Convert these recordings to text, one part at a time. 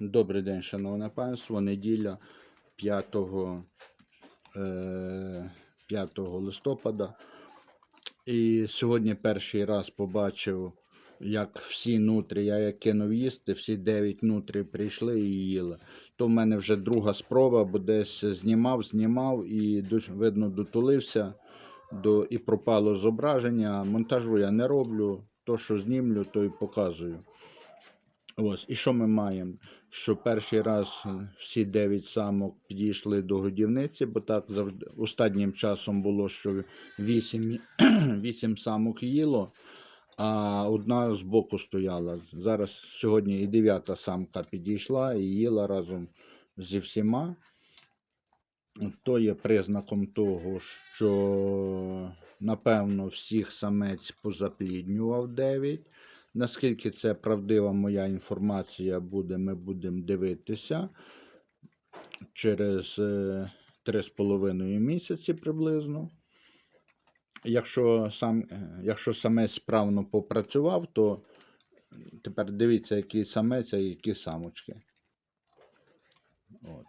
Добрий день, шановне панство. Неділя 5, е, 5 листопада. І сьогодні перший раз побачив, як всі нутрі, я як кинув їсти, всі 9 нутрі прийшли і їли. То в мене вже друга спроба, бо десь знімав, знімав і видно дотулився до, і пропало зображення. Монтажу я не роблю. То, що знімлю, то і показую. Ось, і що ми маємо? Що перший раз е, всі 9 самок підійшли до годівниці, бо так завжди останнім часом було, що 8, 8 самок їло, а одна з боку стояла. Зараз сьогодні і дев'ята самка підійшла і їла разом зі всіма. То є признаком того, що напевно всіх самець позапліднював 9. Наскільки це правдива моя інформація буде, ми будемо дивитися через е, 3,5 місяці приблизно. Якщо, сам, е, якщо самець справно попрацював, то тепер дивіться, який самець, а які самочки. От.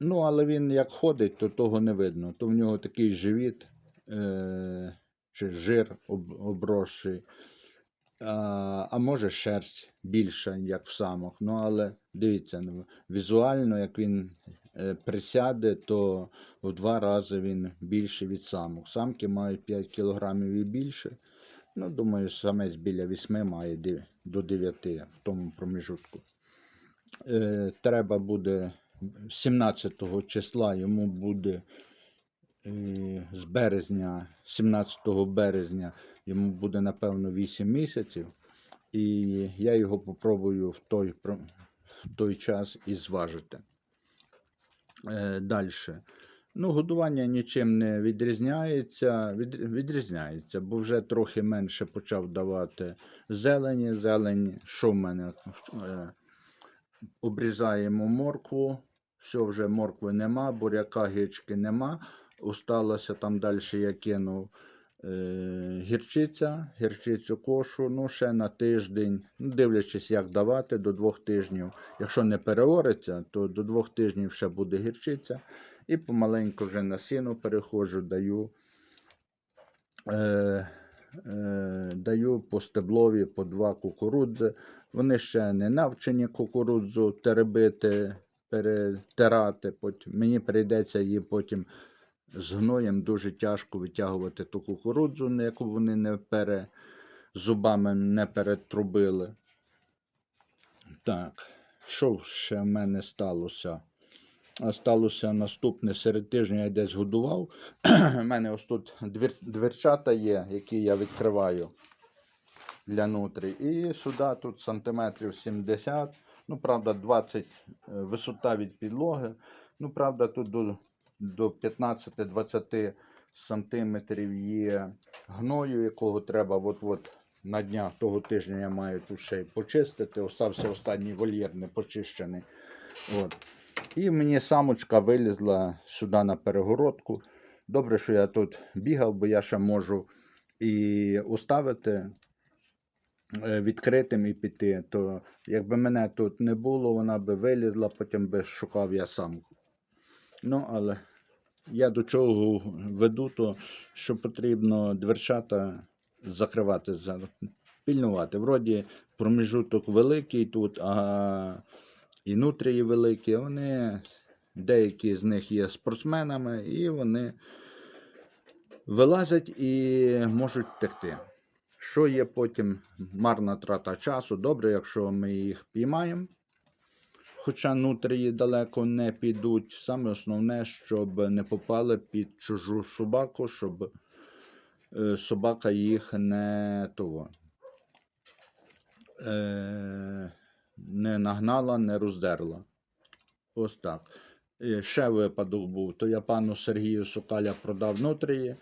Ну, але він як ходить, то того не видно. То в нього такий живіт е, чи жир об, обросший. А, може шерсть більша, як в самок. Ну, але дивіться, ну, візуально, як він е, присяде, то в два рази він більший від самок. Самки мають 5 кілограмів і більше. Ну, думаю, самець біля 8 має до 9 в тому проміжутку. Е, треба буде 17 числа йому буде е, з березня, 17 березня йому буде напевно 8 місяців. І я його попробую в той, в той час і зважити. Е, Далі. Ну, годування нічим не відрізняється. Від, відрізняється, бо вже трохи менше почав давати зелені. Зелень, що в мене? Е, обрізаємо моркву. Все, вже моркви нема, буряка гички нема. Осталося там далі я кинув гірчиця, гірчицю кошу, ну ще на тиждень, ну, дивлячись, як давати, до двох тижнів. Якщо не переориться, то до двох тижнів ще буде гірчиця. І помаленьку вже на сіно переходжу, даю. Е, е, даю по стеблові по два кукурудзи. Вони ще не навчені кукурудзу теребити, перетирати. Потім, мені прийдеться її потім з гноєм дуже тяжко витягувати ту кукурудзу, яку вони не пере, зубами не перетрубили. Так, що ще в мене сталося? А сталося наступне серед тижня я десь годував. У мене ось тут двір, дверчата є, які я відкриваю для нутрі. І сюди тут сантиметрів 70, ну, правда, 20 е, висота від підлоги. Ну, правда, тут до, до 15-20 сантиметрів є гною, якого треба от-от на днях того тижня я маю тут ще й почистити. Остався останній вольєр не почищений. От. І мені самочка вилізла сюди на перегородку. Добре, що я тут бігав, бо я ще можу і уставити е, відкритим і піти. То якби мене тут не було, вона би вилізла, потім би шукав я самку. Ну, але я до чого веду, то що потрібно дверчата закривати, за- пільнувати. Вроді проміжуток великий тут, а і нутрії великі, вони, деякі з них є спортсменами, і вони вилазять і можуть втекти. Що є потім марна трата часу, добре, якщо ми їх піймаємо. Хоча нутрії далеко не підуть. Саме основне, щоб не попали під чужу собаку, щоб е, собака їх не того. Е, не нагнала, не роздерла. Ось так. Ще випадок був. То я пану Сергію Сокаля продав нутрії,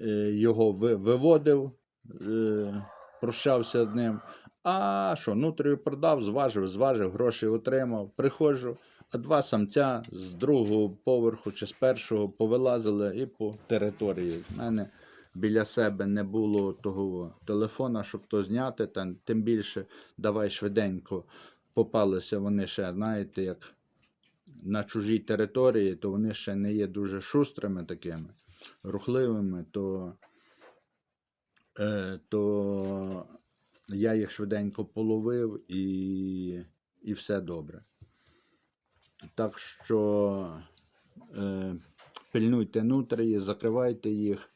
е, його виводив, е, прощався з ним. А що, нутрію продав, зважив, зважив, гроші отримав. Приходжу, а два самця з другого поверху чи з першого повилазили і по території. У мене біля себе не було того телефона, щоб то зняти, та, тим більше давай швиденько попалися вони ще, знаєте, як на чужій території, то вони ще не є дуже шустрими такими, рухливими, то, е, то я їх швиденько половив і, і все добре. Так що е, пильнуйте нутрії, закривайте їх.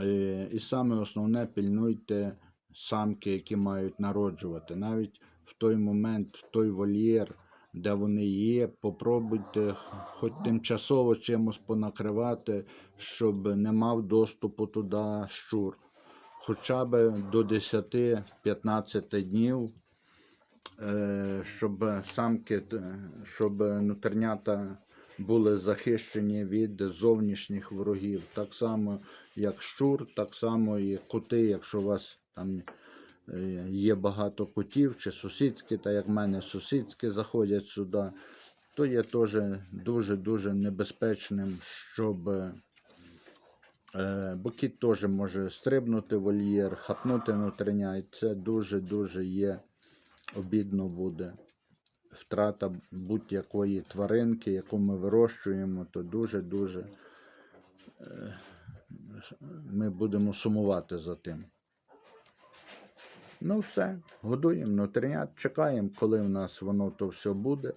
Е, і саме основне пильнуйте самки, які мають народжувати. Навіть в той момент, в той вольєр, де вони є, попробуйте хоч тимчасово чимось понакривати, щоб не мав доступу туди щур. Хоча б до 10-15 днів, е, щоб самки, щоб нутрнята були захищені від зовнішніх ворогів. Так само, як щур, так само і коти, якщо у вас там е, є багато котів чи сусідські, та як в мене сусідські заходять сюди, то є теж дуже-дуже небезпечним, щоб. Е, Бо кіт теж може стрибнути вольєр, хапнути нутриня, і це дуже-дуже є обідно буде. Втрата будь-якої тваринки, яку ми вирощуємо, то дуже-дуже е, ми будемо сумувати за тим. Ну, все, годуємо нутринят, чекаємо, коли в нас воно то все буде.